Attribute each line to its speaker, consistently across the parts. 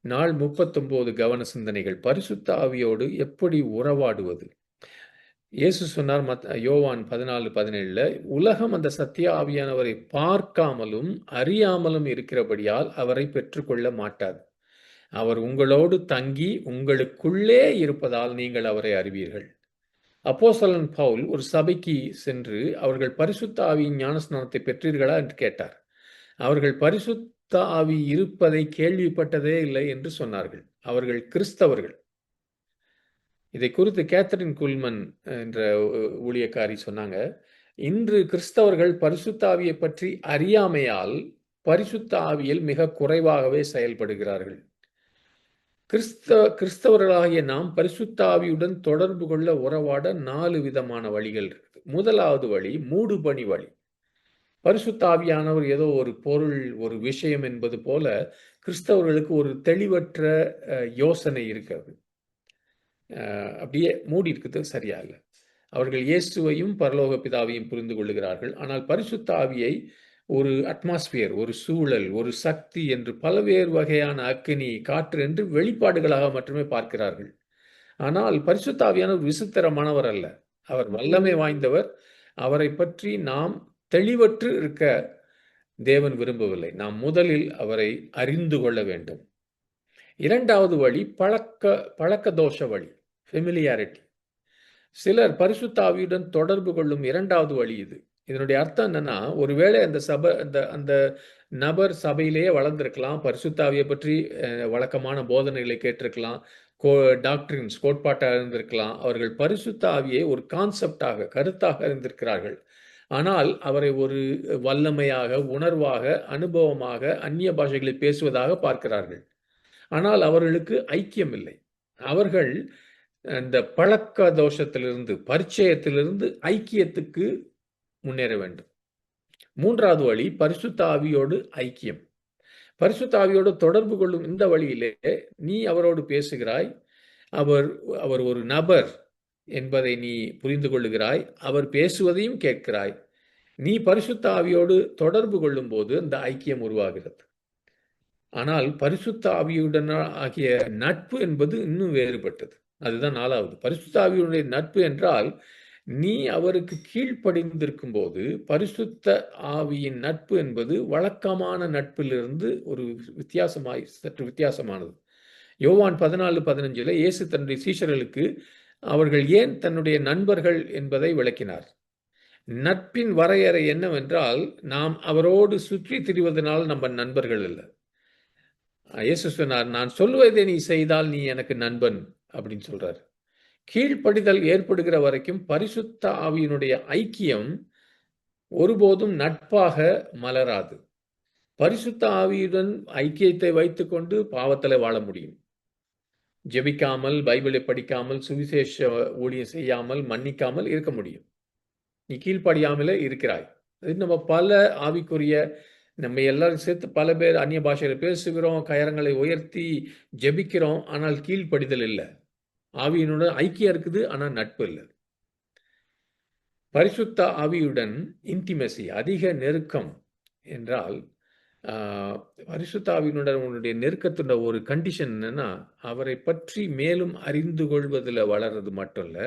Speaker 1: நாள் முப்பத்தொம்போது கவன சிந்தனைகள். பரிசுத்த ஆவியோடு எப்படி உறவாடுவது? இயேசு சொன்னார் மத் யோவான் பதினாலு பதினேழுல உலகம் அந்த சத்திய ஆவியானவரை பார்க்காமலும் அறியாமலும் இருக்கிறபடியால் அவரை பெற்றுக்கொள்ள மாட்டாது. அவர் உங்களோடு தங்கி உங்களுக்குள்ளே இருப்பதால் நீங்கள் அவரை அறிவீர்கள். அப்போசலன் பவுல் ஒரு சபைக்கு சென்று அவர்கள் பரிசுத்த ஆவியின் ஞானஸ்நானத்தை பெற்றீர்களா? என்று கேட்டார். அவர்கள் பரிசுத்த ஆவி இருப்பதை கேள்விப்பட்டதே இல்லை என்று சொன்னார்கள். அவர்கள் கிறிஸ்தவர்கள். இதை குறித்து கேத்தரின் குல்மன் என்ற ஊழியக்காரி சொன்னாங்க. இன்று கிறிஸ்தவர்கள் பரிசுத்த ஆவியை பற்றி அறியாமையால் பரிசுத்த ஆவியில் மிக குறைவாகவே செயல்படுகிறார்கள். கிறிஸ்தவ கிறிஸ்தவர்களாகிய நாம் பரிசுத்த ஆவியுடன் தொடர்பு கொள்ள உறவாட நாலு விதமான வழிகள் இருக்குது முதலாவது வழி மூடுபணி வழி. பரிசுத்தாவியானவர் ஏதோ ஒரு பொருள் ஒரு விஷயம் என்பது போல கிறிஸ்தவர்களுக்கு ஒரு தெளிவற்ற யோசனை இருக்கிறது. அப்படியே மூடி இருக்கிறது சரியா இல்லை அவர்கள் இயேசுவையும் பரலோக பிதாவையும் புரிந்து கொள்ளுகிறார்கள். ஆனால் பரிசுத்த ஆவியை ஒரு அட்மாஸ்பியர் ஒரு சூழல் ஒரு சக்தி என்று பல்வேறு வகையான அக்கினி காற்று என்று வெளிப்பாடுகளாக மட்டுமே பார்க்கிறார்கள். ஆனால் பரிசுத்தாவியான ஒரு விசித்திரமானவர் அல்ல. அவர் வல்லமை வாய்ந்தவர். அவரை பற்றி நாம் தெளிவற்று இருக்க தேவன் விரும்பவில்லை. நாம் முதலில் அவரை அறிந்து கொள்ள வேண்டும். இரண்டாவது வழி பழக்க பழக்க தோஷ வழி ஃபெமிலியாரிட்டி சிலர் பரிசுத்தாவியுடன் தொடர்பு கொள்ளும் இரண்டாவது வழி இது. இதனுடைய அர்த்தம் என்னன்னா ஒருவேளை அந்த சபை அந்த அந்த நபர் சபையிலேயே வளர்ந்துருக்கலாம் பரிசுத்தாவியை பற்றி வழக்கமான போதனைகளை கேட்டிருக்கலாம் கோ டாக்டரின்ஸ் கோட்பாட்டாக இருந்திருக்கலாம் அவர்கள் பரிசுத்த ஆவியை ஒரு கான்செப்டாக கருத்தாக இருந்திருக்கிறார்கள் ஆனால் அவரை ஒரு வல்லமையாக உணர்வாக அனுபவமாக அந்நிய பாஷைகளை பேசுவதாக பார்க்கிறார்கள். ஆனால் அவர்களுக்கு ஐக்கியம் இல்லை அவர்கள் அந்த பழக்க தோஷத்திலிருந்து பரிச்சயத்திலிருந்து ஐக்கியத்துக்கு முன்னேற வேண்டும். மூன்றாவது வழி பரிசுத்த ஆவியோடு ஐக்கியம். பரிசுத்த ஆவியோடு தொடர்பு கொள்ளும் இந்த வழியிலே நீ அவரோடு பேசுகிறாய். அவர் அவர் ஒரு நபர். என்பதை நீ புரிந்து கொள்ளுகிறாய் அவர் பேசுவதையும் கேட்கிறாய். நீ பரிசுத்த ஆவியோடு தொடர்பு கொள்ளும் போது அந்த ஐக்கியம் உருவாகிறது. ஆனால் பரிசுத்த ஆவியுடன் ஆகிய நட்பு என்பது இன்னும் வேறுபட்டது. அதுதான் நாலாவது. பரிசுத்த ஆவியுடைய நட்பு என்றால் நீ அவருக்கு கீழ்ப்படிந்திருக்கும் போது பரிசுத்த ஆவியின் நட்பு என்பது வழக்கமான நட்பிலிருந்து ஒரு வித்தியாசமாய் சற்று வித்தியாசமானது. யோவான் பதினாலு பதினஞ்சில் இயேசு தன்னுடைய சீஷர்களுக்கு அவர்கள் ஏன் தன்னுடைய நண்பர்கள் என்பதை விளக்கினார். நட்பின் வரையறை என்னவென்றால் நாம் அவரோடு சுற்றி திரிவதனால் நம்ம நண்பர்கள் இல்லை இயேசு சொன்னார் நான் சொல்வதை நீ செய்தால் நீ எனக்கு நண்பன் அப்படின்னு சொல்றார். கீழ்ப்படிதல் ஏற்படுகிற வரைக்கும் பரிசுத்த ஆவியினுடைய ஐக்கியம் ஒருபோதும் நட்பாக மலராது. பரிசுத்த ஆவியுடன் ஐக்கியத்தை வைத்துக்கொண்டு பாவத்தில் வாழ முடியும். ஜெபிக்காமல் பைபிளை படிக்காமல் சுவிசேஷ ஊழியம் செய்யாமல் மன்னிக்காமல் இருக்க முடியும். நீ கீழ்ப்படியாமலே இருக்கிறாய். நம்ம பல ஆவிக்குரிய நம்ம எல்லாரும் சேர்த்து பல பேர் அந்நிய பாஷையில் பேசுகிறோம் கயரங்களை உயர்த்தி ஜெபிக்கிறோம் ஆனால் கீழ்ப்படிதல் இல்லை. ஆவியினுடன் ஐக்கியம் இருக்குது ஆனால் நட்பு இல்லை. பரிசுத்த ஆவியுடன் இன்டிமெசி அதிக நெருக்கம் என்றால் பரிசுத்தாவியினுடன் உன்னுடைய நெருக்கத்துட ஒரு கண்டிஷன் என்னன்னா அவரை பற்றி மேலும் அறிந்து கொள்வதில் வளர்றது மட்டும் இல்லை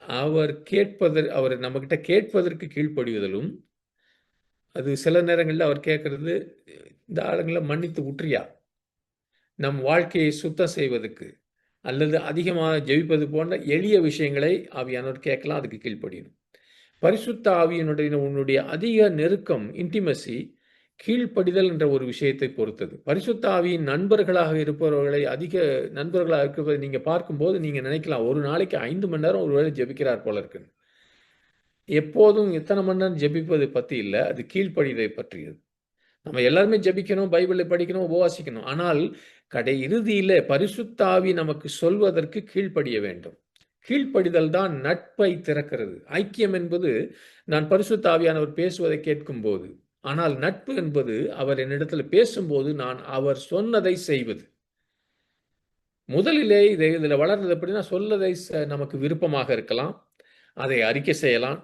Speaker 1: அவர் கேட்பதற்கு அவர் நம்மக்கிட்ட கேட்பதற்கு கீழ்ப்படிவதிலும் அது சில நேரங்களில் அவர் கேட்கறது இந்த ஆளுங்களை மன்னித்து விட்டுறியா? நம் வாழ்க்கையை சுத்தம் செய்வதற்கு அல்லது அதிகமாக ஜெயிப்பது போன்ற எளிய விஷயங்களை ஆவியானவர் கேட்கலாம் அதுக்கு கீழ்ப்படியணும். பரிசுத்த ஆவியனுடைய உன்னுடைய அதிக நெருக்கம் இன்டிமசி கீழ்ப்படிதல் என்ற ஒரு விஷயத்தை பொறுத்தது. பரிசுத்த ஆவியின் நண்பர்களாக இருப்பவர்களை அதிக நண்பர்களாக இருப்பதை நீங்க பார்க்கும்போது நீங்க நினைக்கலாம் ஒரு நாளைக்கு ஐந்து மணி நேரம் ஒருவேளை ஜெபிக்கிறார் போல இருக்குன்னு. எப்போதும் எத்தனை மணி நேரம் ஜெபிப்பது பற்றி இல்லை அது கீழ்ப்படிதை பற்றியது. நம்ம எல்லாருமே ஜெபிக்கணும் பைபிளை படிக்கணும் உபவாசிக்கணும். ஆனால் கடை இறுதியில பரிசுத்தாவி நமக்கு சொல்வதற்கு கீழ்ப்படிய வேண்டும். கீழ்ப்படிதல் தான் நட்பை திறக்கிறது. ஐக்கியம் என்பது நான் பரிசுத்தாவியானவர் பேசுவதை கேட்கும் போது ஆனால் நட்பு என்பது அவர் என்னிடத்தில் பேசும்போது நான் அவர் சொன்னதை செய்வது. முதலிலே இதை இதில் வளர்றது எப்படின்னா சொல்லதை நமக்கு விருப்பமாக இருக்கலாம் அதை அறிக்கை செய்யலாம்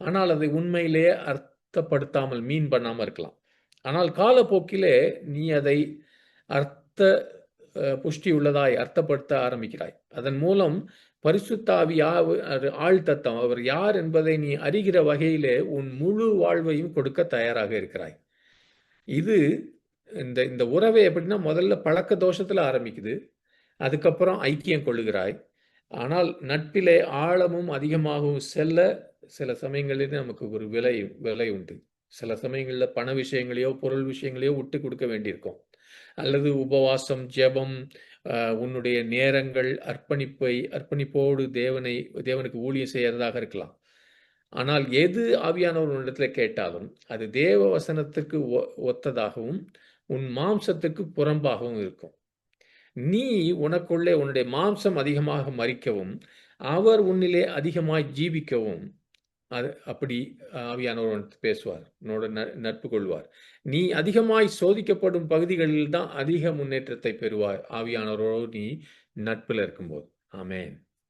Speaker 1: ஆனால் அதை உண்மையிலேயே அர்த்தப்படுத்தாமல் மீன் பண்ணாமல் இருக்கலாம். ஆனால் காலப்போக்கிலே நீ அதை அர்த்த புஷ்டி உள்ளதாய் அர்த்தப்படுத்த ஆரம்பிக்கிறாய். அதன் மூலம் பரிசுத்தாவி ஆழ்தத்தம் அவர் யார் என்பதை நீ அறிகிற வகையிலே உன் முழு வாழ்வையும் கொடுக்க தயாராக இருக்கிறாய். இது இந்த இந்த உறவை எப்படின்னா முதல்ல பழக்க தோஷத்துல ஆரம்பிக்குது. அதுக்கப்புறம் ஐக்கியம் கொள்ளுகிறாய். ஆனால் நட்பிலே ஆழமும் அதிகமாகவும் செல்ல சில சமயங்களில் நமக்கு ஒரு விலை விலை உண்டு. சில சமயங்களில் பண விஷயங்களையோ பொருள் விஷயங்களையோ விட்டு கொடுக்க வேண்டியிருக்கும். அல்லது உபவாசம் ஜெபம் உன்னுடைய நேரங்கள் அர்ப்பணிப்பை அர்ப்பணிப்போடு தேவனை தேவனுக்கு ஊழியம் செய்யறதாக இருக்கலாம். ஆனால் எது ஆவியானவர் உன்னிடத்துல கேட்டாலும் அது தேவ வசனத்திற்கு ஒ- ஒத்ததாகவும் உன் மாம்சத்துக்கு புறம்பாகவும் இருக்கும். நீ உனக்குள்ளே உன்னுடைய மாம்சம் அதிகமாக மறிக்கவும் அவர் உன்னிலே அதிகமாய் ஜீவிக்கவும் அது அப்படி ஆவியானவர் உனக்கு பேசுவார் உன்னோட நட்பு கொள்வார். நீ அதிகமாய் சோதிக்கப்படும் பகுதிகளில் தான் அதிக முன்னேற்றத்தை பெறுவாய். ஆவியானவரோடு நீ நட்பில் இருக்கும்போது. ஆமேன்.